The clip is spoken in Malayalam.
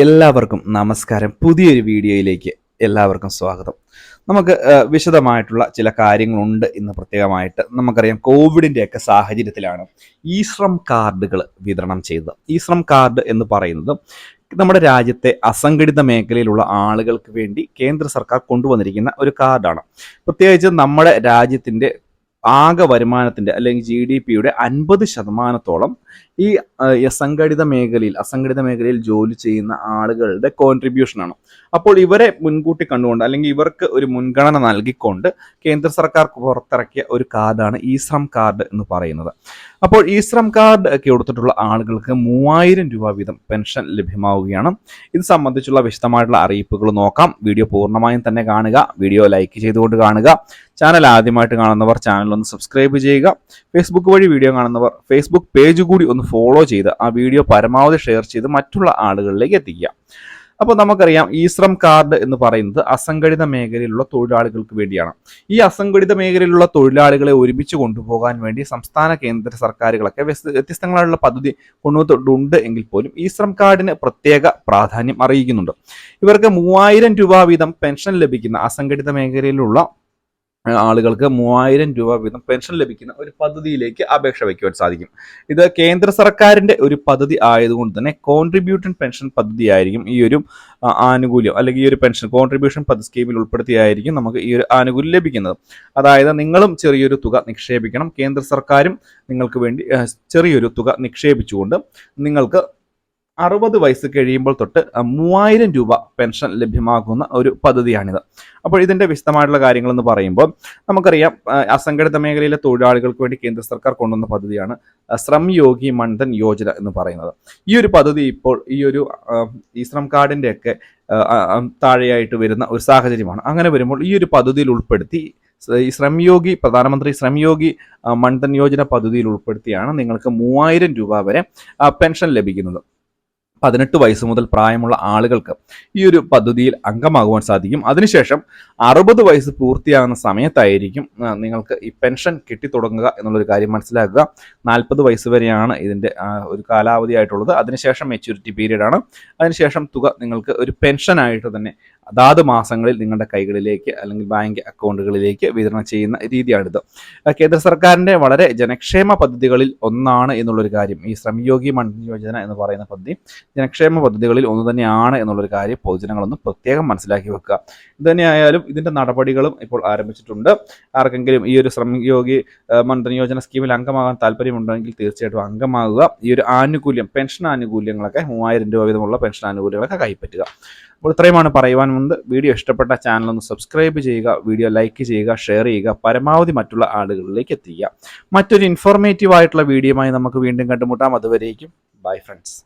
എല്ലാവർക്കും നമസ്കാരം. പുതിയൊരു വീഡിയോയിലേക്ക് എല്ലാവർക്കും സ്വാഗതം. നമുക്ക് വിശദമായിട്ടുള്ള ചില കാര്യങ്ങളുണ്ട് ഇന്ന് പ്രത്യേകമായിട്ട് നമുക്കറിയാം കോവിഡിന്റെയൊക്കെ സാഹചര്യത്തിലാണ് ഈ ശ്രം കാർഡുകൾ വിതരണം ചെയ്തത്. ഈ ശ്രം കാർഡ് എന്ന് പറയുന്നത് നമ്മുടെ രാജ്യത്തെ അസംഘടിത മേഖലയിലുള്ള ആളുകൾക്ക് വേണ്ടി കേന്ദ്ര സർക്കാർ കൊണ്ടുവന്നിരിക്കുന്ന ഒരു കാർഡാണ്. പ്രത്യേകിച്ച് നമ്മുടെ രാജ്യത്തിന്റെ ആകെ വരുമാനത്തിന്റെ അല്ലെങ്കിൽ ജി ഡി പിയുടെ അൻപത് ശതമാനത്തോളം ഈ അസംഘടിത മേഖലയിൽ അസംഘടിത മേഖലയിൽ ജോലി ചെയ്യുന്ന ആളുകളുടെ കോൺട്രിബ്യൂഷനാണ് അപ്പോൾ ഇവരെ മുൻകൂട്ടി കണ്ടുകൊണ്ട് അല്ലെങ്കിൽ ഇവർക്ക് ഒരു മുൻഗണന നൽകിക്കൊണ്ട് കേന്ദ്ര സർക്കാർ പുറത്തിറക്കിയ ഒരു കാർഡാണ് ഈ ശ്രം കാർഡ് എന്ന് പറയുന്നത്. അപ്പോൾ ഈ ശ്രം കാർഡ് ഒക്കെ കൊടുത്തിട്ടുള്ള ആളുകൾക്ക് മൂവായിരം രൂപ വീതം പെൻഷൻ ലഭ്യമാവുകയാണ്. ഇത് സംബന്ധിച്ചുള്ള വിശദമായിട്ടുള്ള അറിയിപ്പുകൾ നോക്കാം. വീഡിയോ പൂർണമായും തന്നെ കാണുക. വീഡിയോ ലൈക്ക് ചെയ്തുകൊണ്ട് കാണുക. ചാനൽ ആദ്യമായിട്ട് കാണുന്നവർ ചാനൽ ഒന്ന് സബ്സ്ക്രൈബ് ചെയ്യുക. ഫേസ്ബുക്ക് വഴി വീഡിയോ കാണുന്നവർ ഫേസ്ബുക്ക് പേജ് കൂടി ഒന്ന് ഫോളോ ചെയ്ത് ആ വീഡിയോ പരമാവധി ഷെയർ ചെയ്ത് മറ്റുള്ള ആളുകളിലേക്ക് എത്തിക്കുക. അപ്പോൾ നമുക്കറിയാം ഈ ശ്രം കാർഡ് എന്ന് പറയുന്നത് അസംഘടിത മേഖലയിലുള്ള തൊഴിലാളികൾക്ക് വേണ്ടിയാണ്. ഈ അസംഘടിത മേഖലയിലുള്ള തൊഴിലാളികളെ ഒരുമിച്ച് കൊണ്ടുപോകാൻ വേണ്ടി സംസ്ഥാന കേന്ദ്ര സർക്കാരുകളൊക്കെ വ്യത്യസ്തങ്ങളായുള്ള പദ്ധതി കൊണ്ടുവന്നിട്ടുണ്ട് എങ്കിൽ പോലും ഈ ശ്രം കാർഡിന് പ്രത്യേക പ്രാധാന്യം അറിയിക്കുന്നുണ്ട്. ഇവർക്ക് മൂവായിരം രൂപ വീതം പെൻഷൻ ലഭിക്കുന്ന അസംഘടിത മേഖലയിലുള്ള ആളുകൾക്ക് മൂവായിരം രൂപ വീതം പെൻഷൻ ലഭിക്കുന്ന ഒരു പദ്ധതിയിലേക്ക് അപേക്ഷ വയ്ക്കുവാൻ സാധിക്കും. ഇത് കേന്ദ്ര സർക്കാരിന്റെ ഒരു പദ്ധതി ആയതുകൊണ്ട് തന്നെ കോൺട്രിബ്യൂട്ടൻ പെൻഷൻ പദ്ധതി ആയിരിക്കും ഈ ഒരു ആനുകൂല്യം അല്ലെങ്കിൽ ഈ ഒരു പെൻഷൻ കോൺട്രിബ്യൂഷൻ പദ്ധതി സ്കീമിൽ ഉൾപ്പെടുത്തിയായിരിക്കും നമുക്ക് ഈ ഒരു ആനുകൂല്യം ലഭിക്കുന്നത്. അതായത് നിങ്ങളും ചെറിയൊരു തുക നിക്ഷേപിക്കണം. കേന്ദ്ര സർക്കാരും നിങ്ങൾക്ക് വേണ്ടി ചെറിയൊരു തുക നിക്ഷേപിച്ചുകൊണ്ട് നിങ്ങൾക്ക് അറുപത് വയസ്സ് കഴിയുമ്പോൾ തൊട്ട് മൂവായിരം രൂപ പെൻഷൻ ലഭ്യമാക്കുന്ന ഒരു പദ്ധതിയാണിത്. അപ്പോൾ ഇതിന്റെ വിശദമായിട്ടുള്ള കാര്യങ്ങളെന്ന് പറയുമ്പോൾ നമുക്കറിയാം അസംഘടിത മേഖലയിലെ തൊഴിലാളികൾക്ക് വേണ്ടി കേന്ദ്ര സർക്കാർ കൊണ്ടുവന്ന പദ്ധതിയാണ് ശ്രം യോഗി മൺധൻ യോജന എന്ന് പറയുന്നത്. ഈ ഒരു പദ്ധതി ഇപ്പോൾ ഈ ഒരു ഈ ശ്രം ആ, താഴെയായിട്ട് വരുന്ന ഒരു സാഹചര്യമാണ്. അങ്ങനെ വരുമ്പോൾ ഈ ഒരു പദ്ധതിയിൽ ഉൾപ്പെടുത്തി ഈ ശ്രംയോഗി പ്രധാനമന്ത്രി ശ്രംയോഗി മൺധൻ യോജന പദ്ധതിയിൽ ഉൾപ്പെടുത്തിയാണ് നിങ്ങൾക്ക് മൂവായിരം രൂപ വരെ പെൻഷൻ ലഭിക്കുന്നത്. പതിനെട്ട് വയസ്സ് മുതൽ പ്രായമുള്ള ആളുകൾക്ക് ഈ ഒരു പദ്ധതിയിൽ അംഗമാകുവാൻ സാധിക്കും. അതിനുശേഷം അറുപത് വയസ്സ് പൂർത്തിയാകുന്ന സമയത്തായിരിക്കും നിങ്ങൾക്ക് ഈ പെൻഷൻ കിട്ടിത്തുടങ്ങുക എന്നുള്ളൊരു കാര്യം മനസ്സിലാക്കുക. നാൽപ്പത് വയസ്സ് വരെയാണ് ഇതിന്റെ ഒരു കാലാവധി ആയിട്ടുള്ളത് അതിനുശേഷം മെച്യൂരിറ്റി പീരീഡ് ആണ്. അതിനുശേഷം തുക നിങ്ങൾക്ക് ഒരു പെൻഷനായിട്ട് തന്നെ അതാത് മാസങ്ങളിൽ നിങ്ങളുടെ കൈകളിലേക്ക് അല്ലെങ്കിൽ ബാങ്ക് അക്കൗണ്ടുകളിലേക്ക് വിതരണം ചെയ്യുന്ന രീതിയാണിത്. കേന്ദ്ര സർക്കാരിന്റെ വളരെ ജനക്ഷേമ പദ്ധതികളിൽ ഒന്നാണ് എന്നുള്ളൊരു കാര്യം. ഈ ശ്രമയോഗി മണ്ഡൽ യോജന എന്ന് പറയുന്ന പദ്ധതി ജനക്ഷേമ പദ്ധതികളിൽ ഒന്ന് തന്നെയാണ് എന്നുള്ളൊരു കാര്യം പൊതുജനങ്ങളൊന്ന് പ്രത്യേകം മനസ്സിലാക്കി വെക്കുക. ഇത് തന്നെയായാലും ഇതിന്റെ നടപടികളും ഇപ്പോൾ ആരംഭിച്ചിട്ടുണ്ട്. ആർക്കെങ്കിലും ഈ ഒരു ശ്രമയോഗി മണ്ഡൽ യോജന സ്കീമിൽ അംഗമാകാൻ താല്പര്യമുണ്ടെങ്കിൽ തീർച്ചയായിട്ടും അംഗമാകുക. ഈ ഒരു ആനുകൂല്യം പെൻഷൻ ആനുകൂല്യങ്ങളൊക്കെ മൂവായിരം രൂപ വീതമുള്ള പെൻഷൻ ആനുകൂല്യങ്ങളൊക്കെ കൈപ്പറ്റുക. അപ്പോൾ ഇത്രയുമാണ് പറയുവാൻ മുമ്പ് വീഡിയോ ഇഷ്ടപ്പെട്ട ചാനൽ ഒന്ന് സബ്സ്ക്രൈബ് ചെയ്യുക വീഡിയോ ലൈക്ക് ചെയ്യുക ഷെയർ ചെയ്യുക പരമാവധി മറ്റുള്ള ആളുകളിലേക്ക് എത്തിക്കുക. മറ്റൊരു ഇൻഫോർമേറ്റീവ് ആയിട്ടുള്ള വീഡിയോയുമായി നമുക്ക് വീണ്ടും കണ്ടുമുട്ടാം. അതുവരേക്കും ബൈ ഫ്രണ്ട്സ്